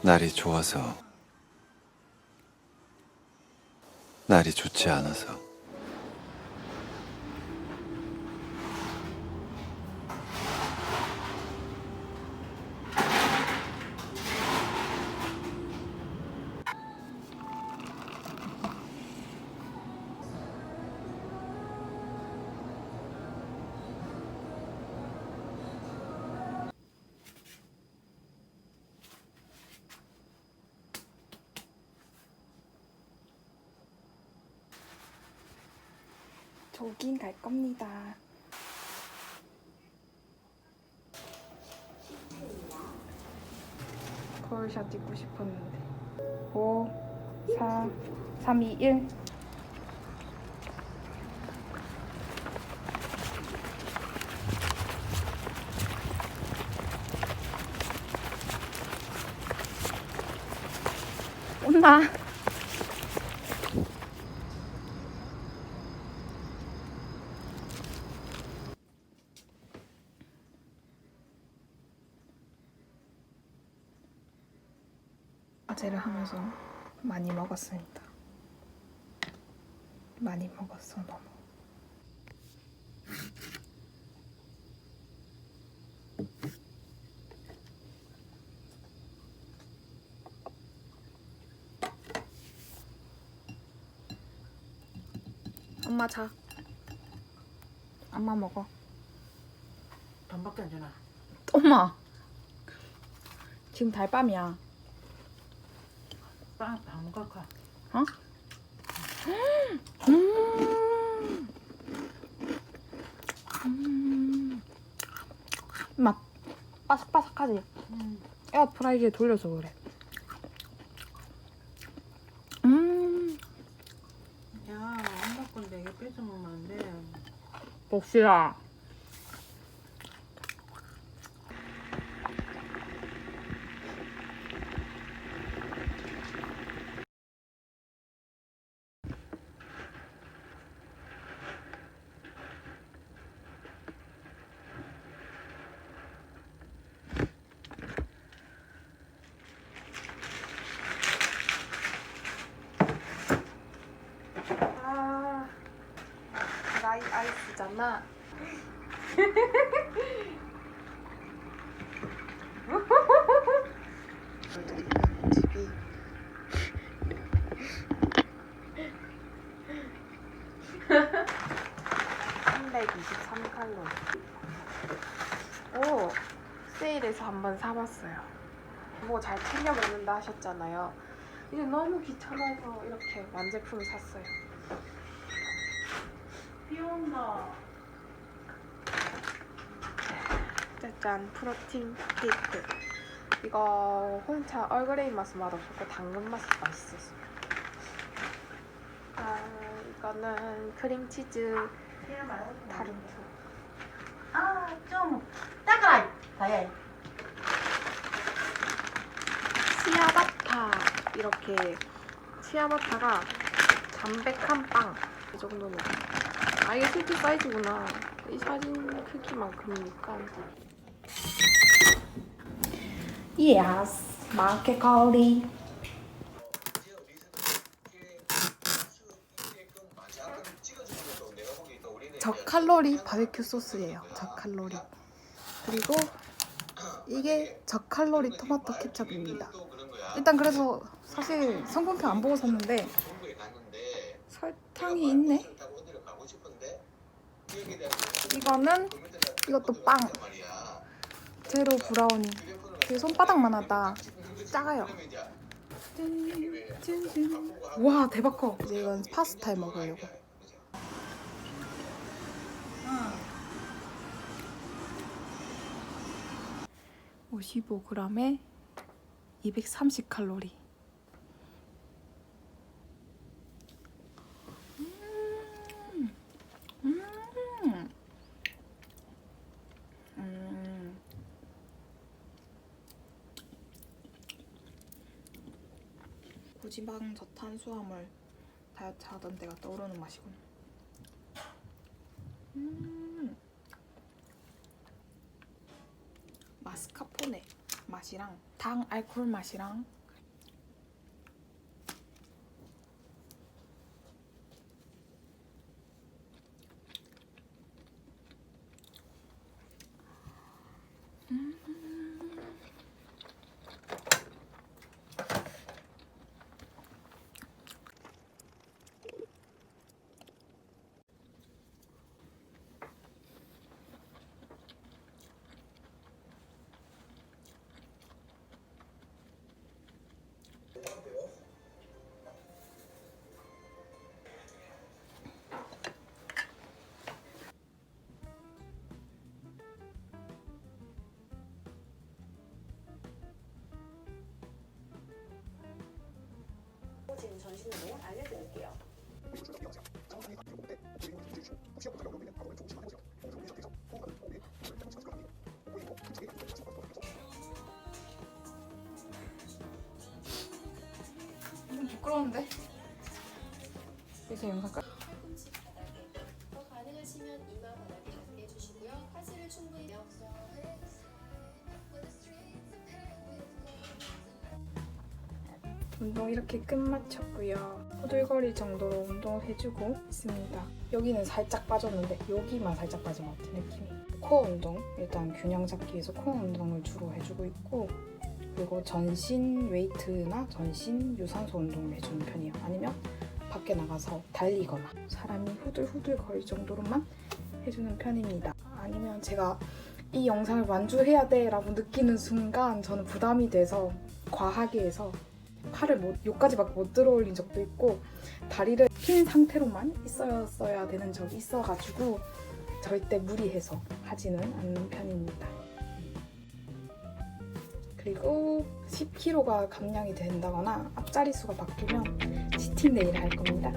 날이 좋아서 날이 좋지 않아서 저긴 갈 겁니다. 거울샷 찍고 싶었는데. 5, 4, 3, 2, 1. 온나. 과제를 하면서 많이 먹었습니다. 많이 먹었어 너무. 엄마 자. 엄마 먹어. 반밖에 안 주나? 엄마. 지금 달밤이야. 빵, 안 먹을까? 어? 음. 음. 막 바삭바삭하지? 음. 에어프라이기에 돌려서 그래. 음. 야, 안 바꾼데 이게 뺏어먹으면 안 돼. 복시야. 아, 라이 아이스잖아. 집이 323칼로리. 오, 세일해서 한번 사봤어요. 뭐 잘 챙겨 먹는다 하셨잖아요. 이제 너무 귀찮아서 이렇게 완제품을 샀어요. 비 온다. 짜잔 프로틴 케이크 이거 홍차 얼그레이 맛은 맛없었고 당근 맛이 맛있었어 아 이거는 크림치즈 타르트 아, 좀 따가라. 다야. 치아바타 이렇게 치아바타가 담백한 빵 이 정도면 아 이게 실제 사이즈구나 이 사진 크기만큼이니까 예스 마켓 컬리 저칼로리 바베큐 소스예요. 저칼로리. 그리고 이게 저칼로리 토마토 케첩입니다. 일단 그래서 사실 성분표 안 보고 샀는데 설탕이 있네. 이거는 이것도 빵. 제로 브라우니. 되게 손바닥만 하다. 작아요. 와 대박 커. 이제 이건 파스타에 먹으려고. 55g에 230 칼로리. 음, 음, 음. 고지방 저탄수화물 다이어트 하던 때가 떠오르는 맛이군. 음. 마스카포네 맛이랑 당 알코올 맛이랑 지금 전신 내용 알려드릴게요. 너무 부끄러운데? 이제 영상 끝. 팔꿈치 바닥에 더 가능하시면 이마 바닥에 닿게 해주시고요. 파스를 충분히 운동 이렇게 끝마쳤고요. 호들거리 정도로 운동을 해주고 있습니다. 여기는 살짝 빠졌는데 여기만 살짝 빠진 것 같은 느낌이. 코어 운동 일단 균형 잡기 위해서 코어 운동을 주로 해주고 있고 그리고 전신 웨이트나 전신 유산소 운동을 해주는 편이에요. 아니면 밖에 나가서 달리거나 사람이 후들후들 거릴 정도로만 해주는 편입니다. 아니면 제가 이 영상을 완주해야 돼 라고 느끼는 순간 저는 부담이 돼서 과하게 해서 팔을 못, 여기까지밖에 못 들어올린 적도 있고 다리를 핀 상태로만 있어야 되는 적이 있어가지고 절대 무리해서 하지는 않는 편입니다. 그리고 10kg가 감량이 된다거나 앞자리 수가 바뀌면 치팅 데이를 할 겁니다.